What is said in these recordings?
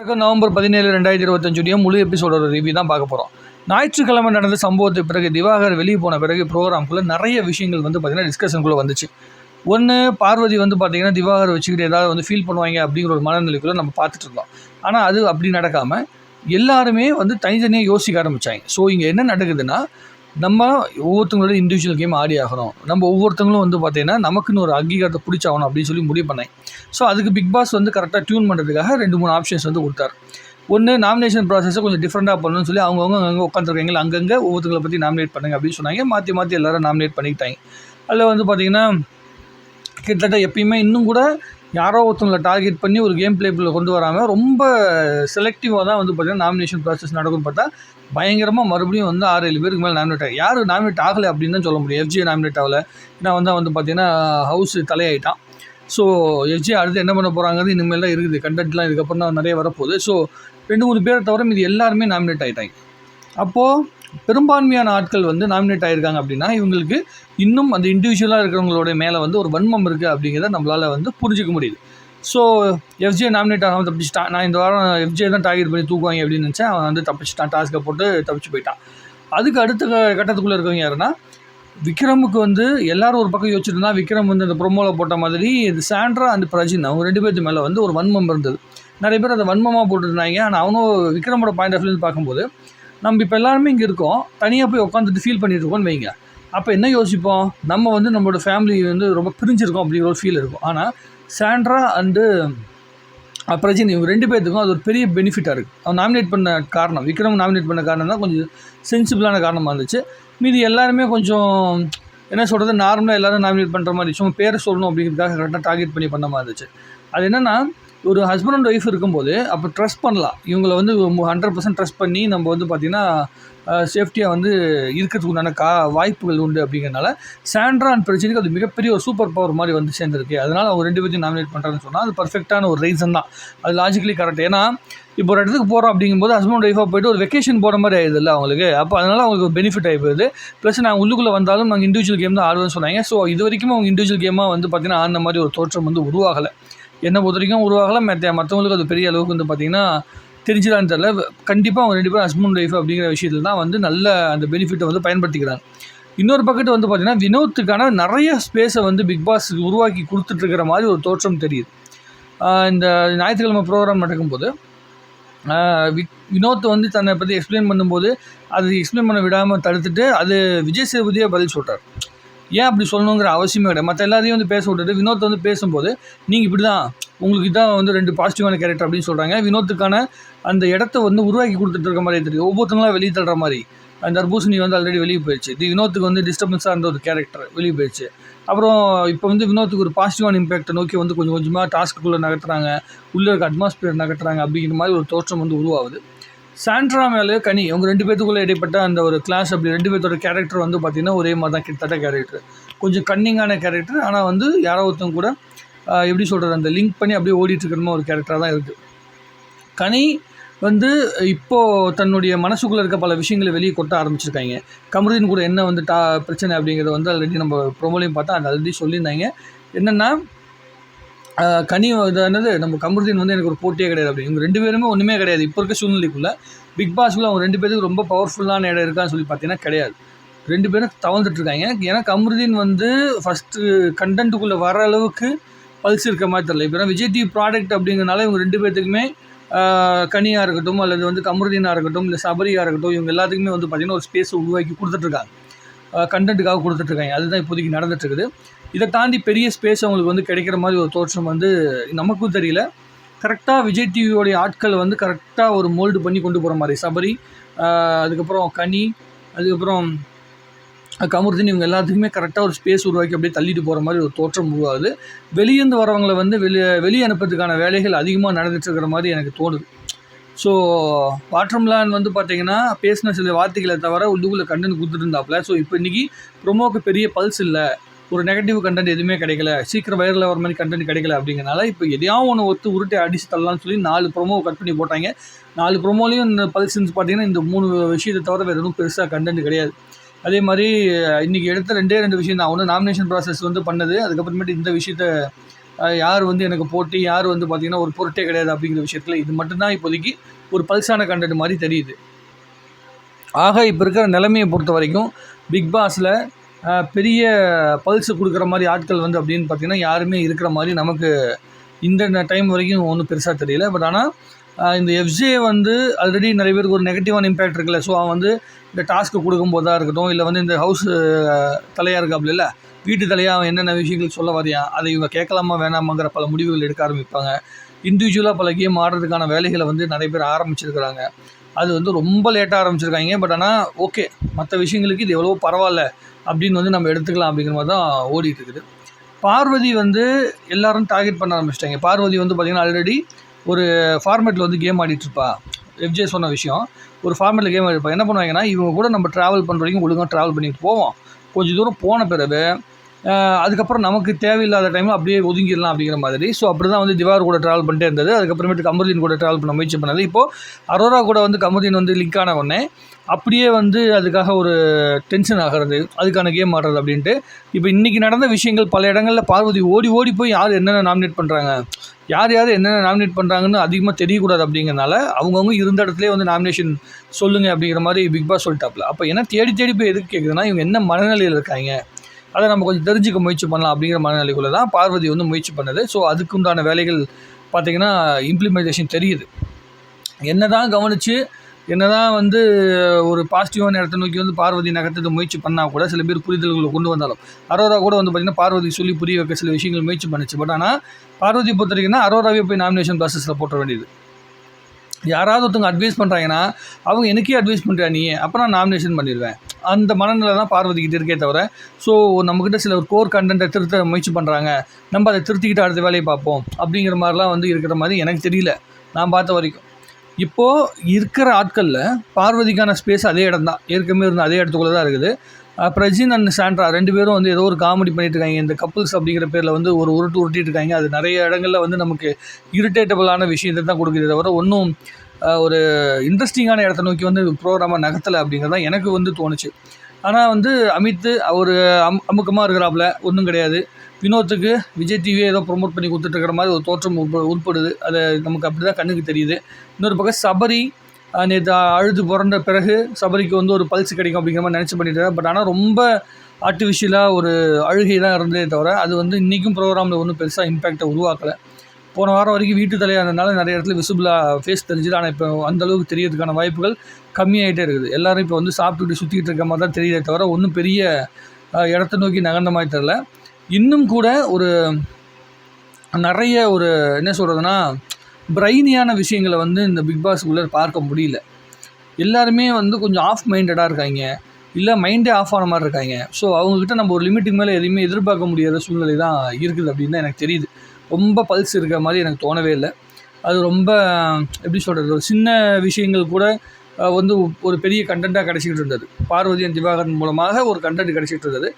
November பதினேழு ரெண்டாயிரத்தி இருபத்தஞ்சுடைய முழு எபிசோடோட ரிவ்யூ தான் பார்க்க போகிறோம் ஞாயிற்றுக்கிழமை நடந்த சம்பவத்துக்கு பிறகு திவாகர் வெளியே போன பிறகு ப்ரோக்ராம்குள்ளே நிறைய விஷயங்கள் வந்து பார்த்திங்கன்னா டிஸ்கஷனுக்குள்ளே வந்துச்சு. ஒன்று பார்வதி வந்து பார்த்திங்கன்னா திவாகர் வச்சுக்கிட்டு ஏதாவது வந்து ஃபீல் பண்ணுவாங்க அப்படிங்கிற ஒரு மனநிலைக்குள்ளே நம்ம பார்த்துட்டு இருந்தோம். ஆனால் அது அப்படி நடக்காமல் எல்லாருமே வந்து தனித்தனியாக யோசிக்க ஆரம்பித்தாங்க ஸோ இங்கே என்ன நடக்குதுன்னா நம்ம ஒவ்வொருத்தங்களோட இண்டிவிஜுவல் கேம் ஆடி ஆகணும். நம்ம ஒவ்வொருத்தங்களும் வந்து பார்த்திங்கன்னா நமக்குன்னு ஒரு அங்கீகாரத்தை பிடிச்சாகணும் அப்படின்னு சொல்லி முடிவு பண்ணேன். ஸோ அதுக்கு பிக் பாஸ் வந்து கரெக்டாக டியூன் பண்ணுறதுக்காக ரெண்டு மூணு ஆப்ஷன்ஸ் வந்து கொடுத்தாரு. ஒன்று நாமினேஷன் ப்ராசஸை கொஞ்சம் டிஃப்ரெண்ட்டாக பண்ணணும்னு சொல்லி அவங்கவுங்க அங்கே உட்காந்துருக்காங்க அங்கங்கே ஒவ்வொருத்தங்களை பற்றி நாமினேட் பண்ணுங்க அப்படின்னு சொன்னாங்க. மாற்றி மாற்றி எல்லாரும் நாமினேட் பண்ணிக்கிட்டாங்க. அதில் வந்து பார்த்திங்கன்னா கிட்டத்தட்ட எப்பயுமே இன்னும் கூட யாரோ ஒருத்தவங்களை டார்கெட் பண்ணி ஒரு கேம் பிளேக்குள்ளே கொண்டு வராமல் ரொம்ப செலக்டிவாக தான் வந்து பார்த்திங்கன்னா நாமினேஷன் ப்ராசஸ் நடக்கும்னு பார்த்தா பயங்கரமாக மறுபடியும் வந்து ஆறு ஏழு பேருக்கு மேலே நாமினேட் ஆகி யார் நாமினேட் ஆகலை அப்படின்னு தான் சொல்ல முடியும். எஃப்ஜி நாமினேட் ஆகலை. ஏன்னா வந்து வந்து பார்த்திங்கன்னா ஹவுஸ் தலையாயிட்டான். ஸோ எஃப்ஜி அடுத்து என்ன பண்ண போகிறாங்கிறது இனிமேல் தான் இருக்குது. கண்டென்ட்லாம் இதுக்கப்புறம் தான் நிறைய வரப்போகுது. ஸோ ரெண்டு மூணு பேரை தவிர இது எல்லாருமே நாமினேட் ஆகிட்டாங்க அப்போது பெரும்பான்மையான ஆட்கள் வந்து நாமினேட் ஆகிருக்காங்க அப்படின்னா இவங்களுக்கு இன்னும் அந்த இண்டிவிஜுவலாக இருக்கிறவங்களோட மேலே வந்து ஒரு வன்மம் இருக்குது அப்படிங்கிறத நம்மளால் வந்து புரிஞ்சிக்க முடியுது. ஸோ எஃப்ஜே நாமினேட் ஆகாமல் தப்பிச்சிட்டான் நான் இந்த வாரம் எஃப்ஜே தான் டார்கெட் பண்ணி தூக்குவாங்க அப்படின்னு நினச்சேன். அவன் வந்து தப்பிச்சிட்டான் டாஸ்க்கை போட்டு தப்பிச்சு போயிட்டான். அதுக்கு அடுத்த க- கட்டத்துக்குள்ளே இருக்கவங்க யாருன்னா விக்ரமுக்கு வந்து எல்லாரும் ஒரு பக்கம் யோசிச்சுட்டு விக்ரம் வந்து அந்த ப்ரொமோவில் போட்ட மாதிரி இது சாண்ட்ரா அண்ட் பிரஜின் அவங்க ரெண்டு பேர்த்து மேலே வந்து ஒரு வன்மம் இருந்தது. நிறைய பேர் அதை வன்மமாக போட்டுருந்தாங்க. ஆனால் அவனும் விக்ரமோட பாயிண்ட் ஆஃப் வியூ பார்க்கும்போது நம்ம இப்போ எல்லாருமே இங்கே இருக்கோம். தனியாக போய் உட்காந்துட்டு ஃபீல் பண்ணிட்டு இருக்கோம்னு வைங்க. அப்போ என்ன யோசிப்போம்? நம்ம வந்து நம்மளோட ஃபேமிலி வந்து ரொம்ப பிரிஞ்சிருக்கோம் அப்படிங்கிற ஒரு ஃபீல் இருக்கும். ஆனால் சாண்ட்ரா அண்டு பிரஜின் இவங்க ரெண்டு பேர்த்துக்கும் அது ஒரு பெரிய பெனிஃபிட்டாக இருக்குது அவன் நாமினேட் பண்ண காரணம் விக்ரம் நாமினேட் பண்ண காரணம் தான் கொஞ்சம் சென்சிபிளான காரணமாக இருந்துச்சு. மீதி எல்லாருமே கொஞ்சம் என்ன சொல்கிறது நார்மலாக எல்லாரும் நாமினேட் பண்ணுற மாதிரி சும்மா பேரை சொல்லணும் அப்படிங்கிறதுக்காக கரெக்டாக டார்கெட் பண்ணி பண்ண மாதிரி இருந்துச்சு. அது என்னென்னா ஒரு ஹஸ்பண்ட் அண்ட் ஒய்ஃப் இருக்கும்போது அப்போ ட்ரஸ்ட் பண்ணலாம். இவங்களை வந்து ஹண்ட்ரட் பர்சன்ட் ட்ரஸ்ட் பண்ணி நம்ம வந்து பார்த்திங்கன்னா சேஃப்டியாக வந்து இருக்கிறதுக்கு உண்டான கா வாய்ப்புகள் உண்டு அப்படிங்கிறனால சாண்ட்ரான் பிரச்சனைக்கு அது மிகப்பெரிய ஒரு சூப்பர் பவர் மாதிரி வந்து சேர்ந்துருக்கு. அதனால் அவங்க ரெண்டு பேர்த்தையும் நாமினேட் பண்ணுறாங்கன்னு சொன்னால் அது பர்ஃபெக்டான ஒரு ரீசன் தான். அது லாஜிக்கலி கரெக்ட் ஏன்னா இப்போ ஒரு இடத்துக்கு போகிறோம் அப்படிங்கும்போது ஹஸ்பண்ட் ஒய்ஃபாக போயிட்டு ஒரு வெக்கேஷன் போகிற மாதிரி ஆயிடுது இல்லை அவங்களுக்கு. அப்போ அதனால் அவங்களுக்கு பெனிஃபிட் ஆகி ப்ளஸ் நாங்கள் உள்ளுக்குள்ளே வந்தாலும் நாங்கள் இண்டிவிஜுவல் கேம் தான் ஆடுவேன்னு சொன்னாங்க. ஸோ இது வரைக்கும் அவங்க இண்டிவிஜுவல் கேமாக வந்து பார்த்திங்கன்னா அந்த மாதிரி ஒரு தோற்றம் வந்து உருவாகலை. என்னை பொறுத்த வரைக்கும் உருவாகலாம். மற்ற மற்றவங்களுக்கு அது பெரிய அளவுக்கு வந்து பார்த்திங்கன்னா தெரிஞ்சிடலான்னு தெரில கண்டிப்பாக அவங்க ரெண்டு பேரும் ஹஸ்பண்ட் ஒய்ஃப் அப்படிங்கிற விஷயத்தில் தான் வந்து நல்ல அந்த பெனிஃபிட்டை வந்து பயன்படுத்திக்கிறாங்க. இன்னொரு பக்கத்து வந்து பார்த்திங்கன்னா வினோத்துக்கான நிறைய ஸ்பேஸை வந்து பிக் பாஸ் உருவாக்கி கொடுத்துட்ருக்கிற மாதிரி ஒரு தோற்றம் தெரியுது. இந்த ஞாயிற்றுக்கிழமை ப்ரோக்ராம் நடக்கும்போது வி வினோத் வந்து தன்னை பற்றி எக்ஸ்பிளைன் பண்ணும்போது அது எக்ஸ்பிளைன் பண்ண விடாமல் தடுத்துட்டு அது விஜய் சேதுபதியாக பதில் சொல்கிறார் ஏன் அப்படி சொல்லணுங்கிற அவசியமே கிடையாது. மற்ற எல்லாத்தையும் வந்து பேச விட்டுட்டு வினோத் வந்து பேசும்போது நீங்கள் இப்படி தான் உங்களுக்கு இதான் வந்து ரெண்டு பாசிட்டிவான கேரக்டர் அப்படின்னு சொல்கிறாங்க வினோத்துக்கான அந்த இடத்த வந்து உருவாக்கி கொடுத்துட்டு இருக்க மாதிரி தெரியுது. ஒவ்வொருத்தங்களாம் வெளியே தள்ளுற மாதிரி. அந்த தர்பூசணி வந்து ஆல்ரெடி வெளியே போயிடுச்சு இது வினோத்துக்கு வந்து டிஸ்டர்பன்ஸாக இருந்த ஒரு கேரக்டர் வெளியே போயிடுச்சு அப்புறம் இப்போ வந்து வினோத்துக்கு ஒரு பாசிட்டிவான இம்பேக்டை நோக்கி வந்து கொஞ்சம் கொஞ்சமாக டாஸ்க்குள்ளே நகர்த்துறாங்க. உள்ளே இருக்க அட்மாஸ்பியர் நகர்த்துறாங்க. அப்படிங்கிற மாதிரி ஒரு தோற்றம் வந்து உருவாகுது. சாண்ட்ரா மேலே கனி அவங்க ரெண்டு பேத்துக்குள்ளே இடைப்பட்ட அந்த ஒரு கிளாஸ் அப்படி ரெண்டு பேர்த்தோட கேரக்டர் வந்து பார்த்திங்கன்னா ஒரே மாதிரி தான் கிட்டத்தட்ட கேரக்டர் கொஞ்சம் கன்னிங்கான கேரக்டர் ஆனால் வந்து யாரோ ஒருத்தவங்க கூட எப்படி சொல்கிறது அந்த லிங்க் பண்ணி அப்படியே ஓடிட்டு ஒரு கேரக்டராக தான் இருக்குது கனி வந்து இப்போது தன்னுடைய மனசுக்குள்ளே இருக்க பல விஷயங்களை வெளியே கொட்ட ஆரம்பிச்சிருக்காங்க. கமருதீன் கூட என்ன வந்து டா பிரச்சனை அப்படிங்கிறத வந்து ஆல்ரெடி நம்ம ப்ரொமோலையும் பார்த்தா அது ஆல்ரெடி சொல்லியிருந்தாங்க. என்னென்னா கனி இது என்னது நம்ம கமருதீன் வந்து எனக்கு ஒரு போட்டியே கிடையாது அப்படி. இவங்க ரெண்டு பேருமே ஒன்றுமே கிடையாது. இப்போ இருக்க சூழ்நிலைக்குள்ளே பிக் பாஸ்க்குள்ள அவங்க ரெண்டு பேருக்கு ரொம்ப பவர்ஃபுல்லான இடம் இருக்கான்னு சொல்லி பார்த்தீங்கன்னா கிடையாது. ரெண்டு பேரும் தவழ்ந்துட்டு இருக்காங்க. ஏன்னா கமருதீன் வந்து ஃபஸ்ட்டு கண்டென்ட்டுக்குள்ளே வர அளவுக்கு பல்ஸ் இருக்க மாதிரி தெரியல. இப்போ விஜய் டிவி ப்ராடக்ட் அப்படிங்கிறனால இவங்க ரெண்டு பேர்த்துக்குமே கனியாக இருக்கட்டும் அல்லது வந்து கமருதீனாக இருக்கட்டும் இல்லை சபரியாக இருக்கட்டும் இவங்க எல்லாத்துக்குமே வந்து பார்த்திங்கன்னா ஒரு ஸ்பேஸ் உருவாக்கி கொடுத்துட்ருக்காங்க கண்டென்ட்டுக்காக கொடுத்துட்ருக்காங்க அதுதான் இப்போதைக்கு நடந்துட்டுருக்குது இதை தாண்டி பெரிய ஸ்பேஸ் அவங்களுக்கு வந்து கிடைக்கிற மாதிரி ஒரு தோற்றம் வந்து நமக்கும் தெரியல. கரெக்டாக விஜய் டிவியோடைய ஆட்கள் வந்து கரெக்டாக ஒரு மோல்டு பண்ணி கொண்டு போகிற மாதிரி. சபரி அதுக்கப்புறம் கனி அதுக்கப்புறம் கமருதீன் இவங்க எல்லாத்துக்குமே கரெக்டாக ஒரு ஸ்பேஸ் உருவாக்கி அப்படியே தள்ளிட்டு போகிற மாதிரி ஒரு தோற்றம் உருவாகுது. வெளியேந்து வரவங்களை வந்து வெளியே வெளியே அனுப்புறதுக்கான வேலைகள் அதிகமாக நடந்துட்டு மாதிரி எனக்கு தோணுது. ஸோ வாட்டர் மிளான் வந்து பார்த்தீங்கன்னா பேசின சில வார்த்தைகளை தவிர உள்ளுக்குள்ளே கண்டென்ட் கொடுத்துட்டு இருந்தாப்புல ஸோ இப்போ இன்றைக்கி ப்ரொமோக்கு பெரிய பல்ஸ் இல்லை. ஒரு நெகட்டிவ் கண்டென்ட் எதுவுமே கிடைக்கல. சீக்கிரம் வைரல் வர மாதிரி கண்டென்ட் கிடைக்கல அப்படிங்கிறனால இப்போ எதையாவது ஒன்று ஒத்து உருட்டை அடிச்சு தள்ளலாம்னு சொல்லி நாலு ப்ரோமோ கட் பண்ணி போட்டாங்க. நாலு ப்ரோமோலையும் இந்த பல்ஸ்ன்னு பார்த்தீங்கன்னா இந்த மூணு விஷயத்தை தவிர வேறு எதுவும் பெருசாக கண்டென்ட் கிடையாது. அதே மாதிரி இன்றைக்கி எடுத்த ரெண்டே ரெண்டு விஷயம் தான். ஒன்று நாமினேஷன் ப்ராசஸ் வந்து பண்ணது. அதுக்கப்புறமேட்டு இந்த விஷயத்த யார் வந்து எனக்கு போட்டி யார் வந்து பார்த்திங்கன்னா ஒரு பொருட்டே கிடையாது அப்படிங்கிற விஷயத்தில் இது மட்டும்தான் இப்போதைக்கு ஒரு பல்சான கண்டென்ட் மாதிரி தெரியுது. ஆக இப்போ இருக்கிற நிலைமையை பொறுத்த வரைக்கும் பிக் பாஸில் பெரிய பல்ஸ் கொடுக்குற மாதிரி ஆட்கள் வந்து அப்படின்னு பார்த்தீங்கன்னா யாருமே இருக்கிற மாதிரி நமக்கு இந்த டைம் வரைக்கும் ஒன்றும் பெருசாக தெரியல. பட் ஆனால் இந்த எஃப்ஜே வந்து ஆல்ரெடி நிறைய பேருக்கு ஒரு நெகட்டிவான இம்பேக்ட் இருக்குல்ல. ஸோ அவன் வந்து இந்த டாஸ்க்கு கொடுக்கும்போதாக இருக்கட்டும் இல்லை வந்து இந்த ஹவுஸ் தலையாக இருக்காப்புல இல்லை வீட்டு தலையாக அவன் என்னென்ன விஷயங்கள் சொல்ல வரையான் அதை இவங்க கேட்கலாமா வேணாமாங்கிற பல முடிவுகள் எடுக்க ஆரம்பிப்பாங்க. இண்டிவிஜுவலாக பல கேம் ஆடுறதுக்கான வேலைகளை வந்து நிறைய பேர் ஆரம்பிச்சிருக்கிறாங்க. அது வந்து ரொம்ப லேட்டாக ஆரம்பிச்சிருக்காங்க. பட் ஆனால் ஓகே மற்ற விஷயங்களுக்கு இது எவ்வளோ பரவாயில்ல. அப்படின்னு வந்து நம்ம எடுத்துக்கலாம் அப்படிங்கிற மாதிரி தான் ஓடிட்டு இருக்குது. பார்வதி வந்து எல்லாரும் டார்கெட் பண்ண ஆரம்பிச்சிட்டாங்க. பார்வதி வந்து பார்த்திங்கன்னா ஆல்ரெடி ஒரு ஃபார்மேட்டில் வந்து கேம் ஆடிட்டுருப்பா எஃப்ஜே சொன்ன விஷயம். ஒரு ஃபார்மேட்டில் கேம் ஆடிருப்பா என்ன பண்ணுவாங்கன்னா இவங்க கூட நம்ம ட்ராவல் பண்ணுற வரைக்கும் ஒழுங்காக ட்ராவல் பண்ணிட்டு போவோம். கொஞ்சம் தூரம் போன பிறகு அதுக்கப்புறம் நமக்கு தேவையில்லாத டைமில் அப்படியே ஒதுங்கிடலாம் அப்படிங்கிற மாதிரி. ஸோ அப்படி தான் வந்து திவார் கூட ட்ராவல் பண்ணிட்டே இருந்தது. அதுக்கப்புறமேட்டு கமருதீன் கூட ட்ராவல் பண்ண முயற்சி பண்ணது. இப்போது அரோரா கூட வந்து கமருதீன் வந்து லிங்க் ஆன உடனே அப்படியே வந்து அதுக்காக ஒரு டென்ஷன் ஆகிறது அதுக்கான கேம் ஆடுறது அப்படின்ட்டு இப்போ இன்றைக்கி நடந்த விஷயங்கள் பல இடங்களில் பார்வதி ஓடி ஓடி போய் யார் என்னென்ன நாமினேட் பண்ணுறாங்க யார் யார் என்னென்ன நாமினேட் பண்ணுறாங்கன்னு அதிகமாக தெரியக்கூடாது அப்படிங்கிறனால அவங்கவுங்க இருந்த இடத்துலேயே வந்து நாமினேஷன் சொல்லுங்கள் அப்படிங்கிற மாதிரி பிக் பாஸ் சொல்லிட்டாப்புல அப்போ என்ன தேடி தேடி போய் எதுக்கு கேட்குதுன்னா இவங்க என்ன மனநிலையில் இருக்காங்க? அதை நம்ம கொஞ்சம் தெரிஞ்சுக்க முயற்சி பண்ணலாம் அப்படிங்கிற மனநிலைக்குள்ளே தான் பார்வதி வந்து முயற்சி பண்ணுது. ஸோ அதுக்குண்டான வேலைகள் பார்த்திங்கன்னா இம்ப்ளிமெண்டேஷன் தெரியுது. என்ன தான் கவனித்து என்ன தான் வந்து ஒரு பாசிட்டிவான இடத்த நோக்கி வந்து பார்வதி நகர்த்தது முயற்சி பண்ணால் கூட சில பேர் புரிதல்களை கொண்டு வந்தாலும். அரோரா கூட வந்து பார்த்திங்கன்னா பார்வதி சொல்லி புரிய வைக்க சில விஷயங்கள் முயற்சி பண்ணுச்சு. பட் ஆனால் பார்வதி பொறுத்த வரைக்கும்னா அரோராவே போய் நாமினேஷன் ப்ராசஸில் போட்ட வேண்டியது. யாராவது ஒருத்தவங்க அட்வைஸ் பண்ணுறாங்கன்னா அவங்க எனக்கே அட்வைஸ் பண்ணுறா நீ அப்போ நான் நாமினேஷன் பண்ணிடுவேன். அந்த மனநிலை தான் பார்வதிக்கிட்ட இருக்கே தவிர ஸோ நம்மக்கிட்ட சில ஒரு கோர் கண்டென்ட்டை திருத்த முயற்சி பண்ணுறாங்க நம்ம அதை திருத்திக்கிட்டு அடுத்த வேலையை பார்ப்போம். அப்படிங்கிற மாதிரிலாம் வந்து இருக்கிற மாதிரி எனக்கு தெரியல. நான் பார்த்த வரைக்கும். இப்போது இருக்கிற ஆட்களில் பார்வதிக்கான ஸ்பேஸ் அதே இடம் தான் ஏற்கனவே இருந்த அதே இடத்துக்குள்ளே தான் இருக்குது. பிரஜின் அண்ட் சாண்ட்ரா ரெண்டு பேரும் வந்து ஏதோ ஒரு காமெடி பண்ணிட்டு இருக்காங்க இந்த கப்புள்ஸ் அப்படிங்கிற பேரில் வந்து ஒரு உருட்டு உருட்டிட்டு இருக்காங்க. அது நிறைய இடங்களில் வந்து நமக்கு இரிட்டேட்டபிளான விஷயத்தை தான் கொடுக்குது தவிர ஒன்றும் ஒரு இன்ட்ரெஸ்டிங்கான இடத்த நோக்கி வந்து ப்ரோக்ராமை நகர்த்தலை அப்படிங்கிறது தான் எனக்கு வந்து தோணுச்சு. ஆனால் வந்து அமித் அவர் அம் அமுக்கமாக இருக்கிறாப்புல ஒன்றும் கிடையாது. வினோத்துக்கு விஜய் டிவியை ஏதோ ப்ரொமோட் பண்ணி கொடுத்துட்டு இருக்கிற மாதிரி ஒரு தோற்றம் உட்படுது. அது நமக்கு அப்படி தான் கண்ணுக்கு தெரியுது. இன்னொரு பக்கம் சபரி நேற்று அழுது பிறந்த பிறகு சபரிக்கு வந்து ஒரு பல்ஸ் கிடைக்கும் அப்படிங்கிற மாதிரி நினச்சி பண்ணிட்டு பட் ஆனால் ரொம்ப ஆர்டிஃபிஷியலாக ஒரு அழுகை தான் இருந்ததே தவிர அது வந்து இன்றைக்கும் ப்ரோக்ராமில் ஒன்றும் பெருசாக இம்பேக்டை உருவாக்கலை. போன வாரம் வரைக்கும் வீட்டு தலையாக இருந்தனால நிறைய இடத்துல விசிபிளாக ஃபேஸ் தெரிஞ்சுது. ஆனால் இப்போ அந்த அளவுக்கு தெரியறதுக்கான வாய்ப்புகள் கம்மியாயிட்டே இருக்குது. எல்லோரும் இப்போ வந்து சாப்பிட்டுட்டு சுற்றிட்டு இருக்க மாதிரி தான் தெரியுதே தவிர ஒன்றும் பெரிய இடத்த நோக்கி நகர்ந்த மாதிரி தெரில இன்னும் கூட ஒரு நிறைய ஒரு என்ன சொல்கிறதுனா பிரைனியான விஷயங்களை வந்து இந்த பிக் பாஸ்க்குள்ளே பார்க்க முடியல. எல்லாருமே வந்து கொஞ்சம் ஆஃப் மைண்டடாக இருக்காங்க. இல்லை மைண்டே ஆஃப் ஆன மாதிரி இருக்காங்க. ஸோ அவங்கக்கிட்ட நம்ம ஒரு லிமிட்டுக்கு மேலே எதையுமே எதிர்பார்க்க முடியாத சூழ்நிலை தான் இருக்குது அப்படின்னு தான் எனக்கு தெரியுது. ரொம்ப பல்ஸ் இருக்கிற மாதிரி எனக்கு தோணவே இல்லை. அது ரொம்ப எப்படி சொல்கிறது ஒரு சின்ன விஷயங்கள் கூட வந்து ஒரு பெரிய கண்டென்ட்டாக கிடச்சிக்கிட்டு இருந்தது. பார்வதியன் திவாகரன் மூலமாக ஒரு கண்டென்ட் கிடச்சிட்டு இருந்தது.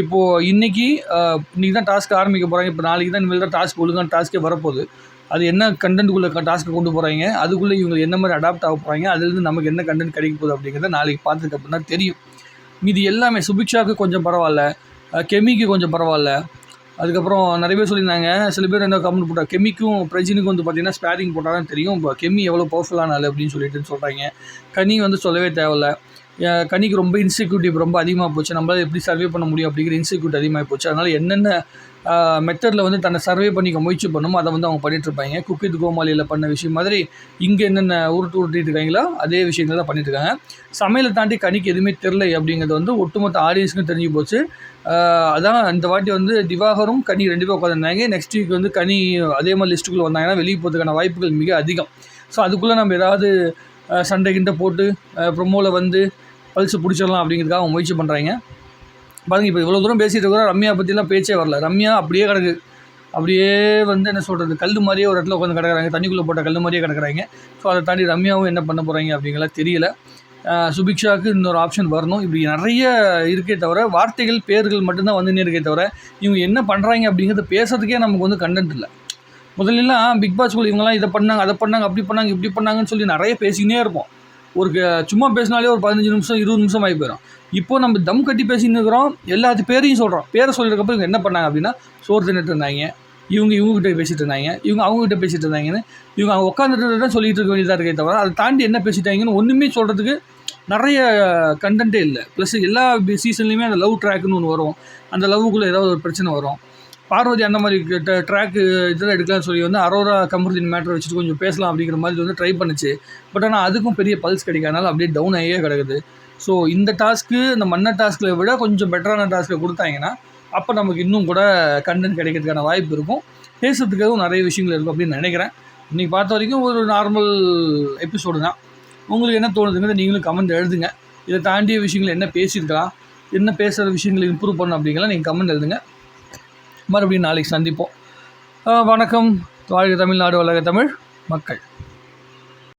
இப்போது இன்றைக்கி இன்றைக்கி தான் டாஸ்க் ஆரம்பிக்க போகிறாங்க இப்போ நாளைக்கு தான் இனிமேல் தான் டாஸ்க் ஒழுங்கான டாஸ்க்கே வரப்போகுது. அது என்ன கண்டென்ட்டுக்குள்ளே டாஸ்க்கு கொண்டு போகிறாங்க அதுக்குள்ளே இவங்க என்ன மாதிரி அடாப்ட் ஆக போகிறாங்க அதுலேருந்து நமக்கு என்ன கண்டென்ட் கிடைக்க போகுது அப்படிங்கிறத நாளைக்கு பார்த்ததுக்கு அப்படின்னா தெரியும். மீதி எல்லாமே சுபிக்ஷாவுக்கு கொஞ்சம் பரவாயில்ல. கெமிக்கு கொஞ்சம் பரவாயில்ல. அதுக்கப்புறம் நிறைய பேர் சொல்லியிருந்தாங்க சில பேர் என்ன கமெண்ட் போட்டால் கெமிக்கும் பிரஜினுக்கும் வந்து பார்த்தீங்கன்னா ஸ்பேரிங் போட்டால் தான் தெரியும். இப்போ கெமி எவ்வளோ பவர்ஃபுல்லான ஆள் அப்படின்னு சொல்லிட்டு சொல்கிறாங்க கனி வந்து சொல்லவே தேவையில்ல. கனிக்கு ரொம்ப இன்செக்யூரிட்டி ரொம்ப அதிகமாக போச்சு. நம்மளால் எப்படி சர்வே பண்ண முடியும் அப்படிங்கிற இன்செக்யூரிட்டி அதிகமாக போச்சு. அதனால் என்னென்ன மெத்தடில் வந்து தன்னை சர்வே பண்ணிக்க முயற்சி பண்ணுமோ. அதை வந்து அவங்க பண்ணிகிட்ருப்பாங்க இருப்பாங்க. குக் வித் கோமாளியில் பண்ண விஷயம் மாதிரி இங்கே என்னென்ன உருட்டு உருட்டிட்டு இருக்காங்களோ அதே விஷயங்கள் தான் பண்ணிட்டுருக்காங்க சமையலை தாண்டி கனிக்கு எதுவுமே தெரில அப்படிங்கிறது வந்து ஒட்டுமொத்த ஆடியன்ஸுக்கும் தெரிஞ்சு போச்சு. அதான் இந்த வாட்டி வந்து திவாகரும் கனி ரெண்டு பேரும் உட்காந்துருந்தாங்க நெக்ஸ்ட் வீக் வந்து கனி அதே மாதிரி லிஸ்ட்டுக்குள்ளே வந்தாங்கன்னா வெளியே போகிறதுக்கான வாய்ப்புகள் மிக அதிகம். ஸோ அதுக்குள்ளே நம்ம ஏதாவது சண்டை கிண்டை போட்டு ப்ரொமோவில் வந்து பல்ஸ் பிடிச்சிடலாம் அப்படிங்கிறதுக்காக அவங்க முயற்சி பண்ணுறாங்க பாருங்கள் இப்போ இவ்வளோ தூரம் பேசிகிட்டு இருக்கிறோம். ரம்யா பற்றிலாம் பேச்சே வரல. ரம்யா அப்படியே கிடக்கு. அப்படியே வந்து என்ன சொல்கிறது கல் மாதிரியே ஒரு இடத்துல உட்காந்து கிடக்குறாங்க. தண்ணிக்குள்ளே போட்ட கல் மாதிரியே கிடக்குறாங்க. ஸோ அதை தாண்டி ரம்யாவும் என்ன பண்ண போகிறாங்க அப்படிங்கிறத தெரியல. சுபிக்ஷாவுக்கு இன்னொரு ஆப்ஷன் வரணும். இப்படி நிறைய இருக்கே தவிர வார்த்தைகள் பேர்கள் மட்டும்தான் வந்துன்னே இருக்கே தவிர இவங்க என்ன பண்ணுறாங்க அப்படிங்கிறத பேசுறதுக்கே நமக்கு வந்து கண்டென்ட் இல்லை. முதல்லலாம் பிக் பாஸ்குள்ள இவங்கலாம் இதை பண்ணாங்க அதை பண்ணாங்க அப்படி பண்ணாங்க இப்படி பண்ணாங்கன்னு சொல்லி நிறைய பேசிக்கினே இருப்போம். ஒரு க- சும்மா பேசினாலே ஒரு பதினஞ்சு நிமிஷம் இருபது நிமிஷம் ஆகி போயிடும் இப்போ நம்ம தம் கட்டி பேசின்னு இருக்கிறோம். எல்லாத்து பேரையும் சொல்கிறோம் பேரை சொல்லியிருக்கப்போ இவங்க என்ன பண்ணாங்க அப்படின்னா சோறு தின்னுட்டு இருந்தாங்க. இவங்க இவங்ககிட்ட பேசிகிட்டு இருந்தாங்க. இவங்க அவங்ககிட்ட பேசிகிட்டு இருந்தாங்கன்னு இவங்க அவங்க உட்காந்துட்டு தான் சொல்லிட்டு இருக்க வேண்டியதாக இருக்கே தவிர அதை தாண்டி என்ன பேசிட்டாங்கன்னு ஒன்றுமே சொல்கிறதுக்கு நிறைய கண்டென்ட்டே இல்லை. ப்ளஸ் எல்லா சீசன்லேயுமே அந்த லவ் ட்ராக்னு ஒன்று வரும். அந்த லவ்வுக்குள்ளே ஏதாவது ஒரு பிரச்சனை வரும். பார்வதி அந்த மாதிரி ட்ராக்கு இதெல்லாம் எடுக்கலாம்னு சொல்லி வந்து அரோரா கமருதீன் மேட்டர் வச்சுட்டு கொஞ்சம் பேசலாம் அப்படிங்கிற மாதிரி வந்து ட்ரை பண்ணுச்சு. பட் ஆனால் அதுக்கும் பெரிய பல்ஸ் கிடைக்காதனால அப்படியே டவுன் ஆகியே கிடக்குது. ஸோ இந்த டாஸ்க்கு இந்த மன்ன டாஸ்க்கில் விட கொஞ்சம் பெட்டரான டாஸ்க்கை கொடுத்தாங்கன்னா அப்போ நமக்கு இன்னும் கூட கண்டென்ட் கிடைக்கிறதுக்கான வாய்ப்பு இருக்கும். பேசுறதுக்காகவும் நிறைய விஷயங்கள் இருக்கும் அப்படின்னு நினைக்கிறேன். இன்றைக்கி பார்த்த வரைக்கும் ஒரு நார்மல் எபிசோடு தான். உங்களுக்கு என்ன தோணுதுங்கிறத நீங்களும் கமெண்ட் எழுதுங்க. இதை தாண்டிய விஷயங்கள் என்ன பேசியிருக்கலாம் என்ன பேசுகிற விஷயங்களை இம்ப்ரூவ் பண்ணணும் அப்படிங்கலாம் நீங்கள் கமெண்ட் எழுதுங்க. மறுபடியும் நாளைக்கு சந்திப்போம். வணக்கம். வாழ்க தமிழ்நாடு வளர்க தமிழ் மக்கள்.